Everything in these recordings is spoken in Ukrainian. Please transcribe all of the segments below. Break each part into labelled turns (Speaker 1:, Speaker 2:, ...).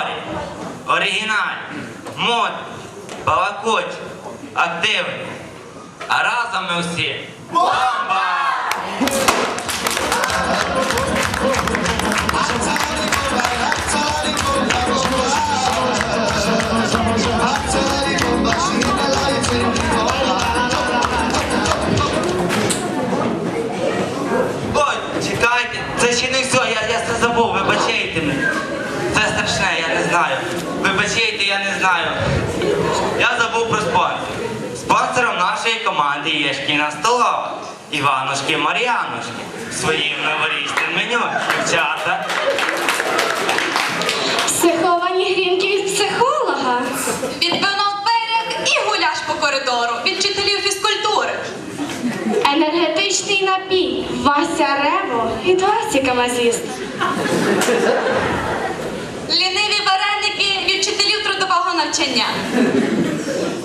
Speaker 1: море, оригінальні, модний, балакоч, активний. А разом ми всі бомба! Ой, чекайте, це ще не все, я, я все забув, вибачайте мене знаю. Вибачайте, я не знаю. Я забув про спонсор. Спонсором нашої команди є шкільна столова. Іванушки Маріанушки. Своїм новорічним меню. Дівчата.
Speaker 2: Психовані грінки від психолога.
Speaker 3: Від берег і гуляш по коридору. Від вчителів фізкультури.
Speaker 2: Енергетичний напій. Вася Рево від Васіка Мазіст.
Speaker 3: значення.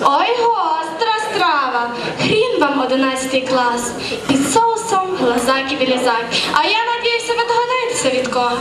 Speaker 2: Ой гостра страва, хрін вам 11 клас, із соусом глазак і білязак. А я надіюся, ви догадайтеся від кого.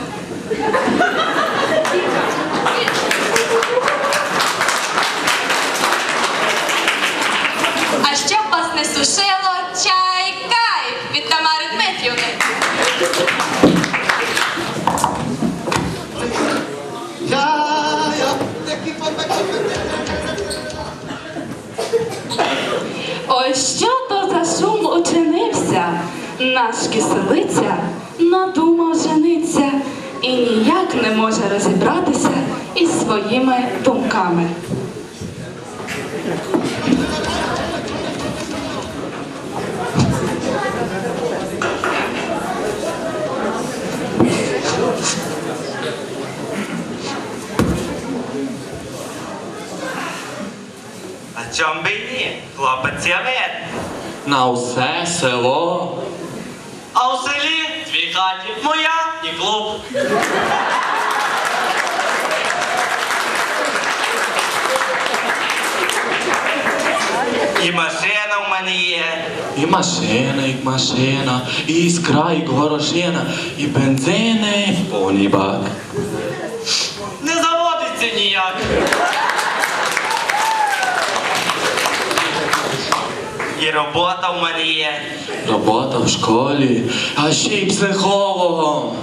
Speaker 4: Наш киселиця надумав жениться і ніяк не може розібратися із своїми думками.
Speaker 1: А чом би ні? Хлопець я вид.
Speaker 5: На усе село.
Speaker 6: У селі дві хаті, моя і клуб.
Speaker 1: І машина в мене є.
Speaker 5: І машина, і машина, і іскра, і горошина, і бензини, повний бак.
Speaker 6: Не заводиться ніяк.
Speaker 1: І робота в мене є.
Speaker 5: Робота в школі, а ще й психологом.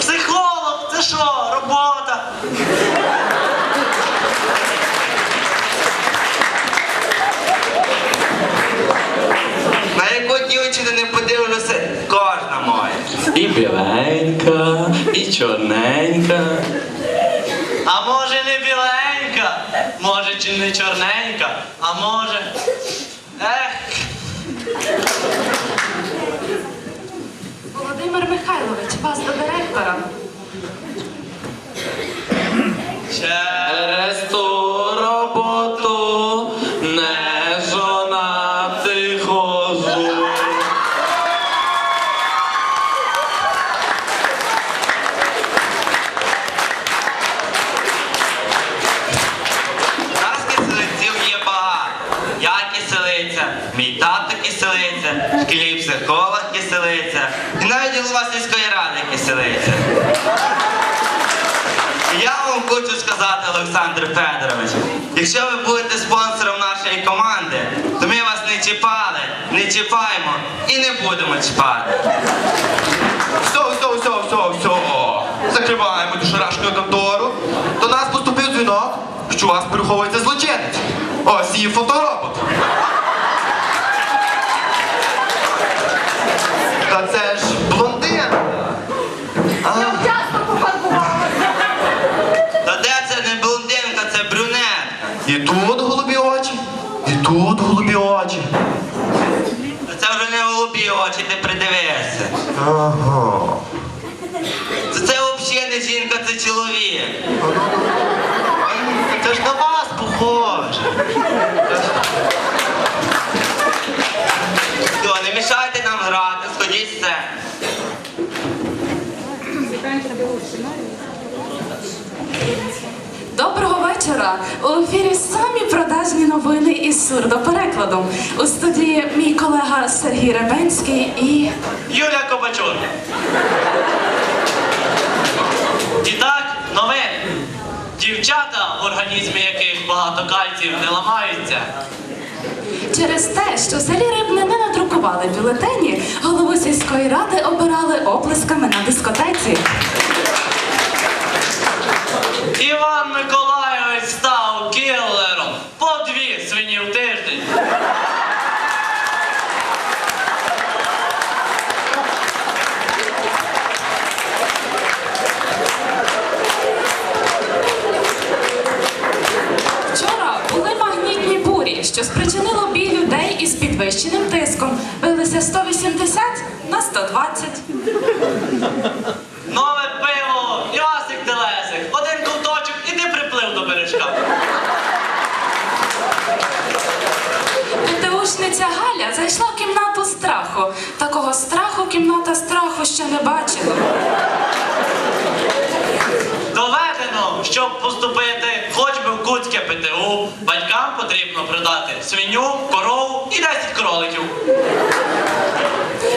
Speaker 6: Психолог, це що, робота?
Speaker 1: На яку дівчину не подивлюся, кожна моя.
Speaker 5: І біленька, і чорненька.
Speaker 6: А може не біленька, може чи не чорненька, а може.
Speaker 7: Володимир Михайлович, вас до директора.
Speaker 6: ще
Speaker 1: якщо ви будете спонсором нашої команди, то ми вас не чіпали, не чіпаємо і не будемо чіпати.
Speaker 8: Все, все, все, все, все. Закриваємо цю шарашкою контору. До нас поступив дзвінок, що у вас переховується злочинець. Ось її фоторобот. Та це ж блондин. А,
Speaker 1: Та де це не блондинка, це брюнет.
Speaker 8: і тут голубі очі, і тут голубі очі.
Speaker 1: Та Це вже не голубі очі, ти придивишся.
Speaker 8: Ага.
Speaker 1: Це, це взагалі не жінка, це чоловік.
Speaker 8: Це ж на вас.
Speaker 1: Все, не мішайте нам грати, сходіть.
Speaker 7: Доброго вечора. У ефірі самі продажні новини із сурдоперекладом. У студії мій колега Сергій Ребенський і
Speaker 6: Юля Кобачук. І так, новини. Дівчата, в організмі яких багато кальців, не ламаються.
Speaker 7: через те, що в селі Рибне не надрукували бюлетені, голову сільської ради обирали оплесками на дискотеці. 120.
Speaker 6: Нове пиво, Йосик Телесик, один ковточок і ти приплив до бережка.
Speaker 7: ПТУшниця Галя зайшла в кімнату страху. Такого страху кімната страху ще не бачила.
Speaker 6: Доведено, щоб поступити хоч би в Куцьке ПТУ, батькам потрібно продати свиню, корову і 10 кроликів.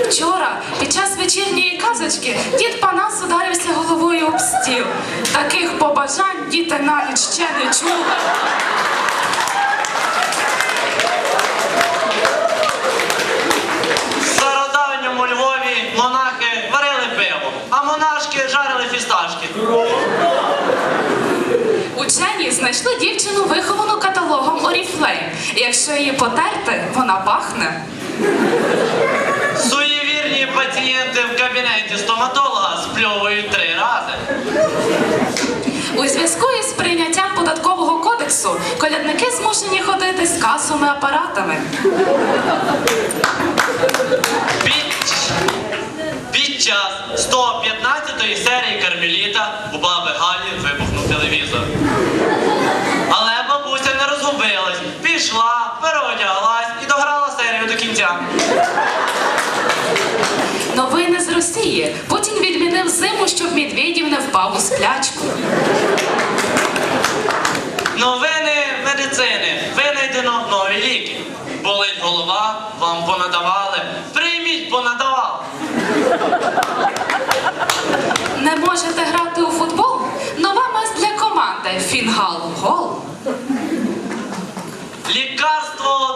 Speaker 7: Вчора, під час вечірньої казочки, дід Панас ударився головою об стіл. Таких побажань діти навіть ще не чули.
Speaker 6: В стародавньому Львові монахи варили пиво, а монашки жарили фісташки.
Speaker 7: Учені знайшли дівчину виховану каталогом Oriflame. Якщо її потерти, вона пахне.
Speaker 6: Суєвірні пацієнти в кабінеті стоматолога спльовують три рази.
Speaker 7: У зв'язку із прийняттям податкового кодексу колядники змушені ходити з касовими апаратами.
Speaker 6: Під, під час 115-ї серії Кармеліта у серію.
Speaker 7: Новини з Росії. Путін відмінив зиму, щоб Медведєв не впав у сплячку.
Speaker 6: Новини медицини. Винайдено нові ліки. Болить голова, вам понадавали. Прийміть, понадавали.
Speaker 7: Не можете грати у футбол? Нова мазь для команди. Фінгал гол.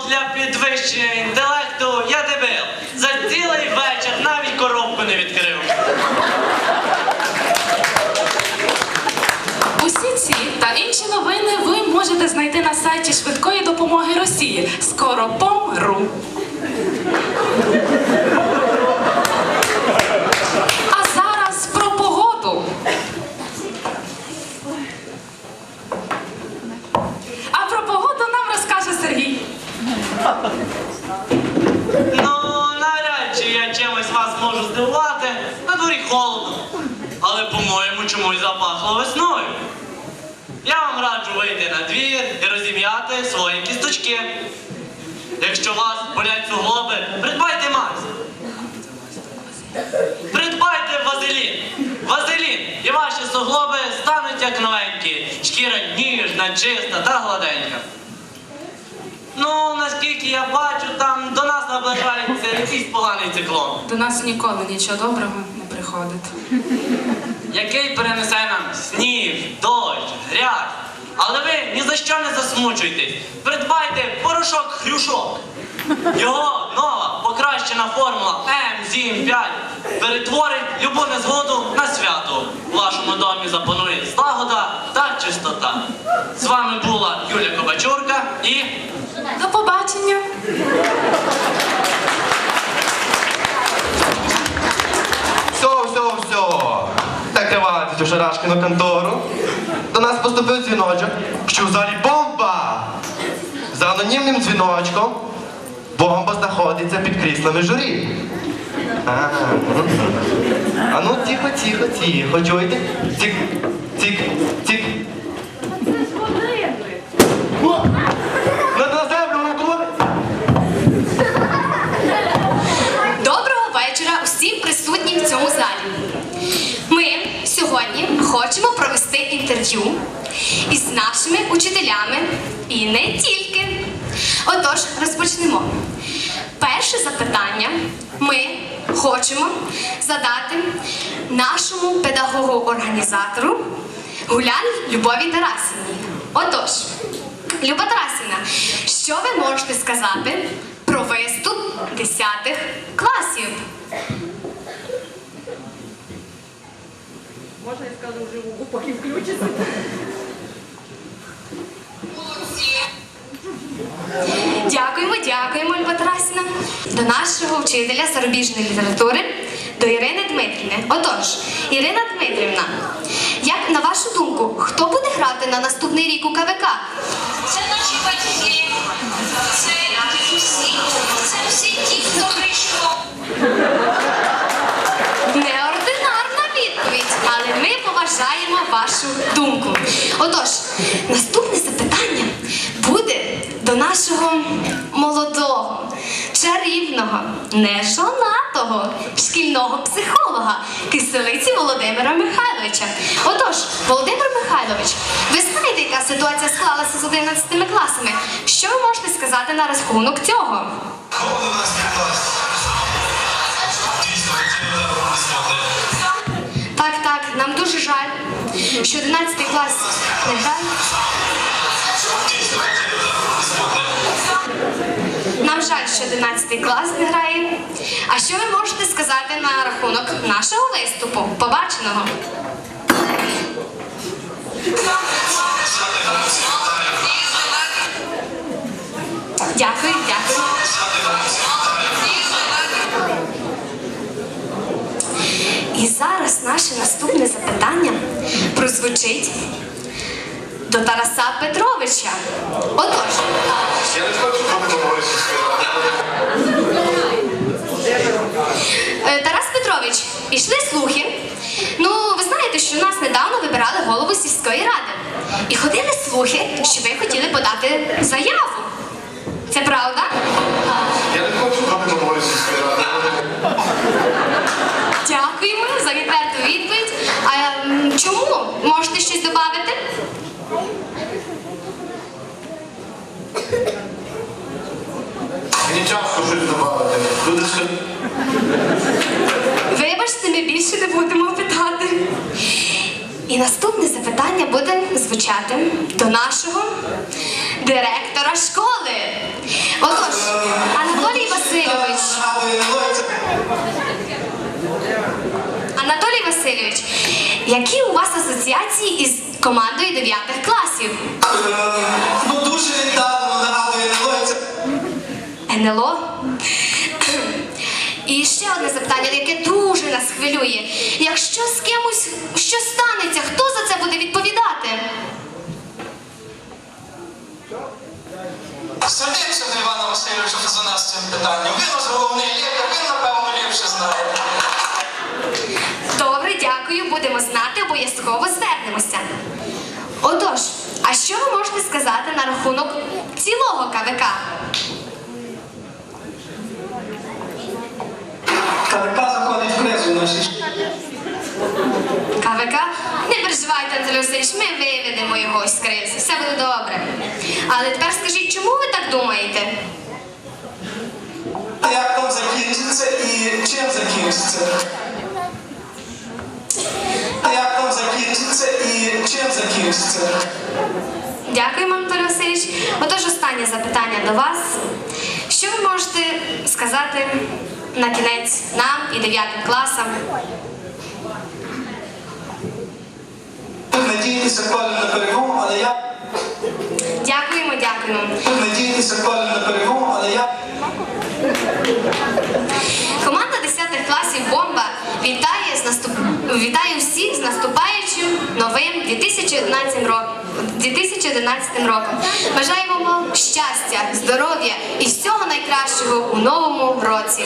Speaker 6: Для підвищення інтелекту я дебил. За цілий вечір навіть коробку не відкрив.
Speaker 7: Усі ці та інші новини ви можете знайти на сайті швидкої допомоги Росії. Скоро помру. А зараз про погоду. А про погоду нам розкаже Сергій.
Speaker 6: Ну, навряд чи я чимось вас можу здивувати. На дворі холодно. Але, по-моєму, чомусь запахло весною. Я вам раджу вийти на двір і розім'яти свої кісточки. Якщо у вас болять суглоби, придбайте мазь. Придбайте вазелін. Вазелін, і ваші суглоби стануть як новенькі. Шкіра ніжна, чиста та гладенька. Ну, наскільки я бачу, там до нас наближається якийсь поганий циклон,
Speaker 7: До нас ніколи нічого доброго не приходить.
Speaker 6: який перенесе нам сніг, дощ, грязь. Але ви ні за що не засмучуйтесь. Придбайте порошок хрюшок. Його нова покращена формула М75 перетворить любу незгоду на свято. У вашому домі запанує злагода та чистота. З вами була Юля Кобачурка і.
Speaker 7: До побачення.
Speaker 8: Все, все, все. Закривайте цю шарашкину контору. До нас поступив дзвіночок, що в залі бомба! За анонімним дзвіночком бомба знаходиться під кріслами журі. А, а ну тихо, тихо, тихо, чуєте? Тік, тік, тік.
Speaker 9: Інтерв'ю із нашими учителями і не тільки. Отож, розпочнемо. Перше запитання ми хочемо задати нашому педагогу-організатору Гулян Любові Тарасівні. Отож, Люба Тарасівна, що ви можете сказати про виступ 10 класів? Дякуємо, дякуємо, Люба Тарасівна. До нашого вчителя зарубіжної літератури, до Ірини Дмитрівни. Отож, Ірина Дмитрівна, як на вашу думку, хто буде грати на наступний рік у КВК?
Speaker 3: Це наші батьки, це дідусі, це всі ті, хто прийшов.
Speaker 9: Неординарна відповідь, але ми поважаємо вашу думку. Отож, наступне запитання буде до нашого молодого, чарівного, нежонатого шкільного психолога киселиці Володимира Михайловича. Отож, Володимир Михайлович, ви знаєте, яка ситуація склалася з 11 класами? Що ви можете сказати на рахунок цього? Дуже жаль, що 11 клас не грає. Нам жаль, що 11 клас не грає. А що ви можете сказати на рахунок нашого виступу? Побаченого. Дякую. І зараз наше наступне запитання прозвучить до Тараса Петровича. Отож.
Speaker 10: Я не хочу
Speaker 9: Тарас Петрович, пішли слухи. Ну, ви знаєте, що нас недавно вибирали голову сільської ради. І ходили слухи, що ви хотіли подати заяву. Це правда?
Speaker 10: Я не хочу голову сільської ради.
Speaker 9: Дякуємо за відверту відповідь. А чому? Можете щось додати?
Speaker 10: Мені часто щось додати.
Speaker 9: Вибачте, ми більше не будемо питати. І наступне запитання буде звучати до нашого директора школи. Отож, Анатолій Васильович. Васильович, які у вас асоціації із командою 9 класів?
Speaker 11: Ну дуже віддалено нагадує Нелойця.
Speaker 9: НЛО? І ще одне запитання, яке дуже нас хвилює. Якщо з кимось щось станеться, хто за це буде відповідати?
Speaker 11: Звернімося до Івана Васильовича Фазана з цим питанням. Він у нас головний лікар, він напевно ліпше знає.
Speaker 9: Будемо знати, обов'язково звернемося. Отож, а що ви можете сказати на рахунок цілого КВК?
Speaker 11: КВК заходить в кризу в нашій.
Speaker 9: КВК? Не переживайте, Анатолій Васильович, ми виведемо його з кризи. Все буде добре. Але тепер скажіть, чому ви так думаєте?
Speaker 11: А як там закінчиться і чим закінчиться? А як там закінчиться і чим закінчиться?
Speaker 9: Дякуємо, Анатолій Васильович. Отож, останнє запитання до вас. Що ви можете сказати на кінець нам і дев'ятим класам?
Speaker 11: Надійтеся колі на перемогу, але я
Speaker 9: Дякуємо, дякуємо.
Speaker 11: надійтеся колі на перемогу, але я
Speaker 9: Команда 10 класів Бомба вітає з наступ... вітає всіх з наступаючим новим 2011 роком. 2011 роком. Бажаємо вам щастя, здоров'я і всього найкращого у новому році.